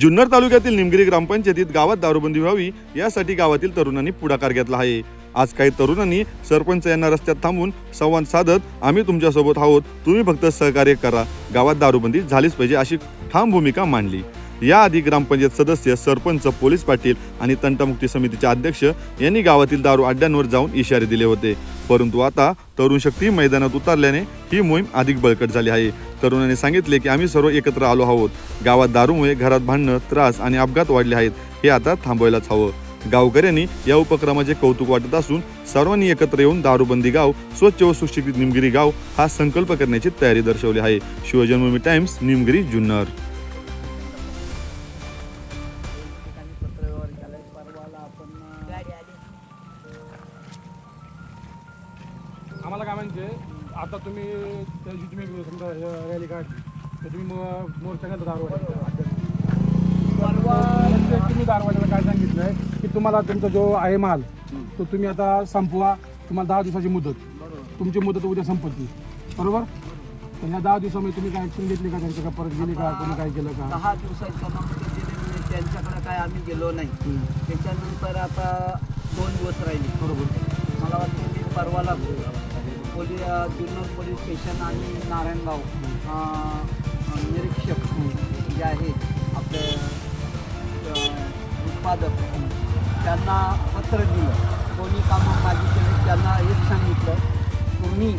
जुन्नर तालुक्यातील निमगिरी ग्रामपंचायतीत गावात दारूबंदी व्हावी यासाठी गावातील तरुणांनी पुढाकार घेतला आहे. आज काही तरुणांनी सरपंच यांना रस्त्यात थांबून संवाद साधत आम्ही तुमच्यासोबत आहोत. तुम्ही फक्त सहकार्य करा. गावात दारूबंदी झालीच पाहिजे अशी ठाम भूमिका मांडली. याआधी ग्रामपंचायत सदस्य सरपंच पोलीस पाटील आणि तंटामुक्ती समितीचे अध्यक्ष यांनी गावातील दारू अड्ड्यांवर जाऊन इशारे दिले होते. परंतु आता तरुण शक्ती मैदानात उतरल्याने ही मोहीम अधिक बळकट झाली आहे. तरुणाने सांगितले की आम्ही सर्व एकत्र आलो आहोत. गावात दारूमुळे घरात भांडणं त्रास आणि अपघात वाढले आहेत. हे आता थांबवायलाच हवं. गावकऱ्यांनी या उपक्रमाचे कौतुक वाटत असून सर्वांनी एकत्र येऊन दारूबंदी गाव स्वच्छ व सुशिक्षित निमगिरी गाव हा संकल्प करण्याची तयारी दर्शवली आहे. शिवजन्मभूमी टाइम्स निमगिरी जुन्नर. आम्हाला काय म्हणजे आता तुम्ही त्या दिवशी तुम्ही समजा रॅली काढली तर तुम्ही मग मोर्चा घालता दारवाड्यात परवा तुम्ही दारवाड्याला काय सांगितलं आहे की तुम्हाला तुमचा जो आहे माल तो तुम्ही आता संपवा. तुम्हाला दहा दिवसाची मुदत. बरोबर तुमची मुदत उद्या संपत्ती बरोबर? तर ह्या दहा दिवसामध्ये तुम्ही काय ॲक्शन घेतली का त्यांच्या का परत गेली का? कोणी काय केलं का? दहा दिवसाच्या त्यांच्याकडे काय आम्ही गेलो नाही. त्याच्यानंतर आता दोन दिवस राहिले. बरोबर. मला वाटतं मी परवाला पोलीस जुन्नर पोलीस स्टेशन आणि नारायणगाव निरीक्षक जे आहेत आपले उत्पादक त्यांना पत्र दिलं कोणी कामं माझी केली त्यांना एक सांगितलं तुम्ही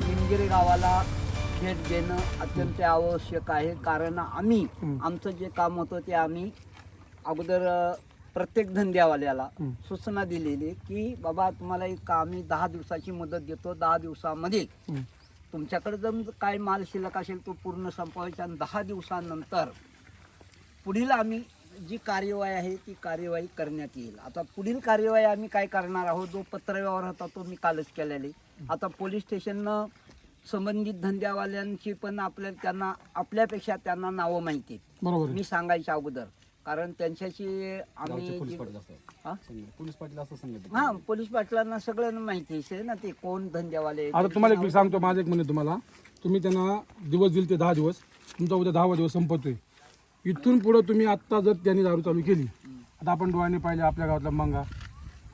निमगिरी गावाला भेट देणं अत्यंत आवश्यक आहे कारण आम्ही. आमचं जे काम होतं ते आम्ही अगोदर प्रत्येक धंद्यावाल्याला. सूचना दिलेली की बाबा तुम्हाला एक आम्ही दहा दिवसाची मुदत देतो दहा दिवसामध्ये. तुमच्याकडे जर काय माल शिल्लक असेल तो पूर्ण संपवायचा आणि दहा दिवसानंतर पुढील आम्ही जी कार्यवाही आहे ती कार्यवाही करण्यात येईल आता पुढील कार्यवाही आम्ही काय करणार आहोत जो पत्रव्यवहार होता तो मी कालच केलेले आता पोलीस स्टेशननं संबंधित धंद्यावाल्यांची पण आपल्या त्यांना आपल्यापेक्षा त्यांना नावं माहिती. मी सांगायच्या अगोदर कारण त्यांच्याशी आम्ही पोलीस पाटील हा? पोलीस असं सांगितलं हा पोलीस पाटलांना सगळ्यांना माहिती आहे. ना ते कोण धंद्यावाले. आता तुम्हाला एक मी सांगतो माझं एक म्हणणे तुम्हाला. तुम्ही त्यांना दिवस दिले ते दहा दिवस तुमचा उद्या दहावा दिवस संपतोय. इथून पुढं तुम्ही आत्ता जर त्यांनी दारू चालू केली आता आपण डोळ्याने पाहिले आपल्या गावातला मंगा.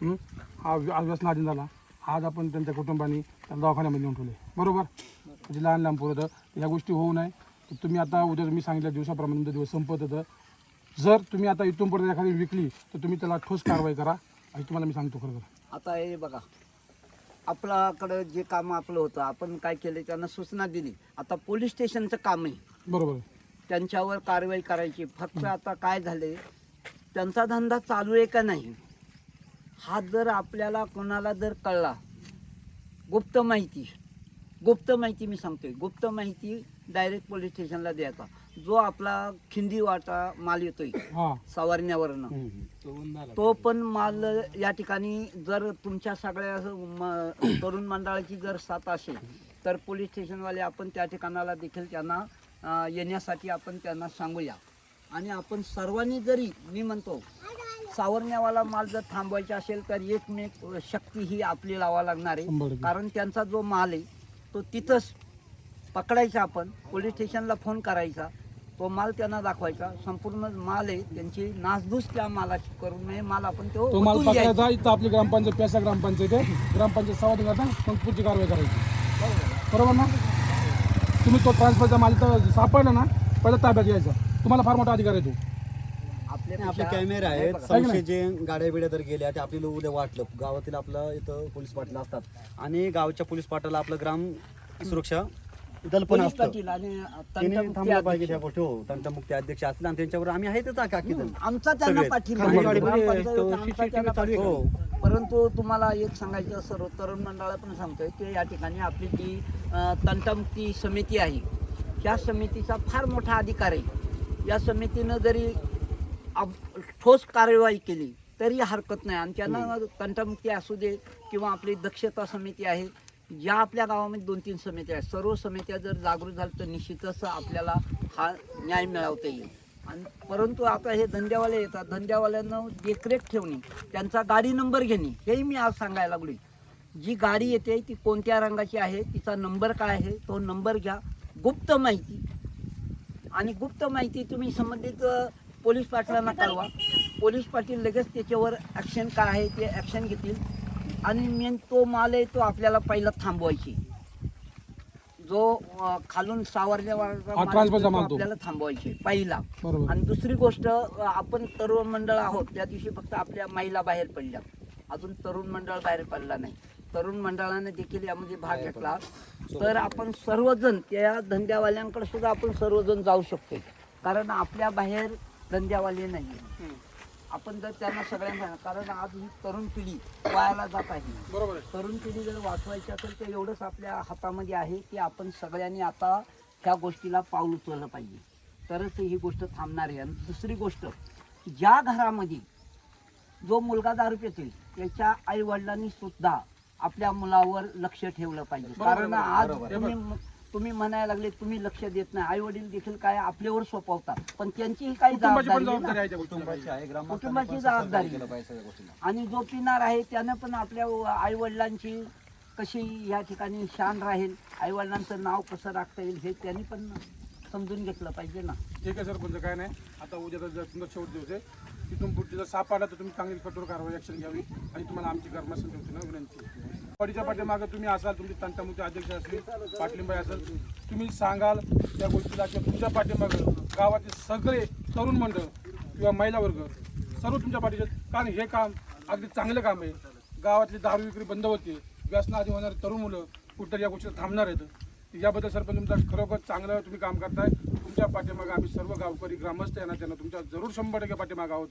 हं? हा आज व्यसनाधीन झाला. आज आपण त्यांच्या कुटुंबाने त्याला दवाखान्यामध्ये नेऊन ठेवले बरोबर? म्हणजे लहान लहान पोरं तर या गोष्टी होऊ नये. तर तुम्ही आता उद्या तुम्ही सांगितल्या दिवसाप्रमाणे तुमचा दिवस संपत होतं. जर तुम्ही आता इथून पुढे एखादी विकली तर तुम्ही त्याला ठोस कारवाई करा. आणि तुम्हाला मी सांगतो खरं आता हे बघा. आपल्याकडं जे काम आपलं होतं आपण काय केले त्यांना सूचना दिली. आता पोलीस स्टेशनचं काम आहे. बरोबर. आहे. त्यांच्यावर कारवाई करायची. फक्त आता काय झाले त्यांचा धंदा चालू आहे का नाही हा जर आपल्याला कोणाला जर कळला गुप्त माहिती गुप्त माहिती मी सांगतोय. गुप्त माहिती डायरेक्ट पोलीस स्टेशनला द्यायचा. जो आपला खिंडी वाटा माल येतोय हां. सवारण्यावरनं. तो पण माल या ठिकाणी जर तुमच्या सगळ्या म- तरुण मंडळाची जर साथ असेल तर पोलीस स्टेशनवाले आपण त्या ठिकाणाला देखील त्यांना अं, येण्यासाठी आपण त्यांना सांगूया. आणि आपण सर्वांनी जरी मी म्हणतो सावरण्यावाला माल जर थांबवायचा असेल तर एकमेक शक्ती ही आपली लावा लागणार शंभर आहे. टक्के. कारण त्यांचा जो माल आहे तो तिथंच पकडायचा आपण. पोलीस स्टेशनला फोन करायचा. तो माल त्यांना दाखवायचा. संपूर्ण माल आहे. त्यांची नासधूस त्या मालाची करून नये. माल आपण तो तो माल. पकडायचा. इथं आपली ग्रामपंचायत पेसा ग्रामपंचायत आहे. ग्रामपंचायत सवादी करता मग पुढची कारवाई करायची. बरोबर ना? तुम्ही तो ट्रान्सफरचा माल इथं सापडला ना पहिला ताब्यात घ्यायचा. तुम्हाला फार मोठा अधिकार आहे तो. आपले कॅमेरे आहेत संशय जे गाड्या बिड्या तर गेल्या ते आपल्याला उद्या वाटलं गावातील आपलं इथं पोलीस पाटील असतात आणि गावच्या पोलीस पाटलाला आपलं ग्राम सुरक्षा दल पण पोलीस असतं पाटील आणि त्यांनी तंटमुक्ती थांबलं पाहिजे अध्यक्ष. त्या गोष्टी हो तंटमुक्ती अध्यक्ष असतील आणि त्यांच्यावर आम्ही आहेतच काकी जण. आमचा त्यांना सगळे. पाठिंबा खाली आहे. ग्रामपंचायत आमचा त्यांना आहे का? पाठिंबा. परंतु तुम्हाला एक सांगायचं सर्व तरुण मंडळाला पण सांगतोय की या ठिकाणी आपली जी अं, तंटमुक्ती समिती आहे त्या समितीचा फार मोठा अधिकार आहे या समितीनं जरी ठोस कार्यवाही केली तरी हरकत नाही. आणि त्यांना तंटमुक्ती असू दे किंवा आपली दक्षता समिती आहे ज्या आपल्या गावामध्ये दोन तीन समित्या आहेत. सर्व समित्या जर जागृत झाल्या तर निश्चितच आपल्याला हा न्याय मिळवता येईल. आणि परंतु आता हे धंद्यावाले येतात. धंद्यावाल्यांना देखरेख ठेवणे त्यांचा गाडी नंबर घेणे हेही मी आज सांगायला लागलो जी गाडी येते ती कोणत्या रंगाची आहे तिचा नंबर काय आहे तो नंबर घ्या. गुप्त माहिती. आणि गुप्त माहिती तुम्ही संबंधित पोलीस पाटलांना कळवा. पोलीस पाटील लगेच त्याच्यावर ॲक्शन काय आहे ते ॲक्शन घेतील. आणि मेन तो माल आहे तो आपल्याला पहिला थांबवायची. जो अ, खालून सावरल्या वर्गाचा माल ट्रान्सफरचा असतो तो माल तो. आपल्याला थांबवायचे पहिला. बरोबर. आणि दुसरी गोष्ट अ, आपण तरुण मंडळ आहोत त्या दिवशी फक्त आपल्या महिला बाहेर पडल्या. अजून तरुण मंडळ बाहेर पडला नाही. तरुण मंडळाने देखील यामध्ये भाग घेतला. तर आपण सर्वजण त्या धंद्यावाल्यांकडे सुद्धा आपण सर्वजण जाऊ शकतो कारण आपल्या बाहेर धंद्यावाले नाही. आपण जर त्यांना सगळ्यांना कारण आज ही तरुण पिढी वायाला जात आहे. तरुण पिढी जर वाचवायची असेल तर एवढंच आपल्या हातामध्ये आहे की आपण सगळ्यांनी आता ह्या गोष्टीला पाऊल उचललं पाहिजे. तरच ही गोष्ट थांबणार आहे. आणि दुसरी गोष्ट ज्या घरामध्ये जो मुलगा दारू पितील त्याच्या आई वडिलांनी सुद्धा आपल्या मुलावर लक्ष ठेवलं पाहिजे. कारण आज. तुम्ही तुम्ही म्हणायला लागले तुम्ही लक्ष देत नाही. आई वडील देखील काय आपल्यावर सोपवतात. पण त्यांचीही काही कुटुंबाची जबाबदारी आहे ना. कुटुंबाची आणि जो पिणार आहे त्यानं पण आपल्या आई वडिलांची कशी या ठिकाणी शान राहील आई वडिलांचं नाव कसं राखता येईल हे त्यांनी पण समजून घेतलं पाहिजे ना. ठीक आहे सरपंच काय नाही. आता उद्या तर जर तुमचा शेवट दिवस आहे तिथून पुढची जर सापडला तर तुम्ही चांगली कठोर कारवाई ऍक्शन घ्यावी आणि तुम्हाला आमची कर्मचारी वतीनं विनंती पडीच्या पाठीमागं तुम्ही असाल तुमचे तंटामुचे अध्यक्ष असतील पाटलिंबाई असाल तुम्ही सांगाल त्या गोष्टीला किंवा तुमच्या पाठीमागं गावातील सगळे तरुण मंडळ किंवा महिला वर्ग सर्व तुमच्या पाठीचे कारण हे काम अगदी चांगलं काम आहे. गावातली दारू विक्री बंद होते व्यसनाआधी होणारे तरुण मुलं कुठं या गोष्टी थांबणार आहेत. याबद्दल सरपंच तुमचा खरोखर चांगलं तुम्ही काम करताय. तुमच्या पाठीमागं आम्ही सर्व गावकरी ग्रामस्थ यांना त्यांना तुमच्या जरूर शंभर टक्के पाठीमागं आहोत.